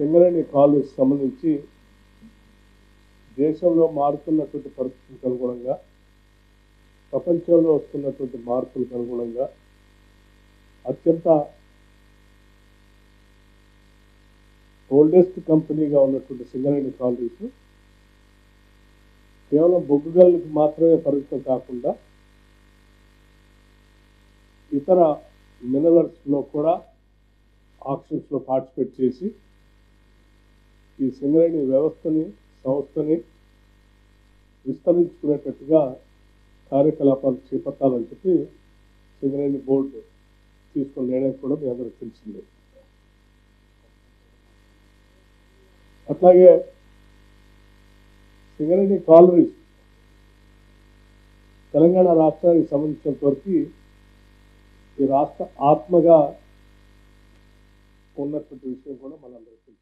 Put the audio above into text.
Singareni college సంబంధించి దేశంలో మారుతున్నటువంటి పరిస్థితులకు అనుగుణంగా ప్రపంచంలో వస్తున్నటువంటి మార్పులకు అనుగుణంగా అత్యంత ఓల్డెస్ట్ కంపెనీగా ఉన్నటువంటి సింగరేణి కాలనీస్ కేవలం బొగ్గుగల్లకి మాత్రమే పరిమితం కాకుండా ఇతర మినరల్స్లో కూడా ఆప్షన్స్లో పార్టిసిపేట్ చేసి ఈ సింగరేణి వ్యవస్థని సంస్థని విస్తరించుకునేటట్టుగా కార్యకలాపాలు చేపట్టాలని చెప్పి సింగరేణి బోర్డు తీసుకున్న నిర్ణయం కూడా మీ అందరికి తెలిసిందే. అట్లాగే సింగరేణి కాలనీస్ తెలంగాణ రాష్ట్రానికి సంబంధించినంత వరకు ఈ రాష్ట్ర ఆత్మగా ఉన్నటువంటి విషయం కూడా మనందరికీ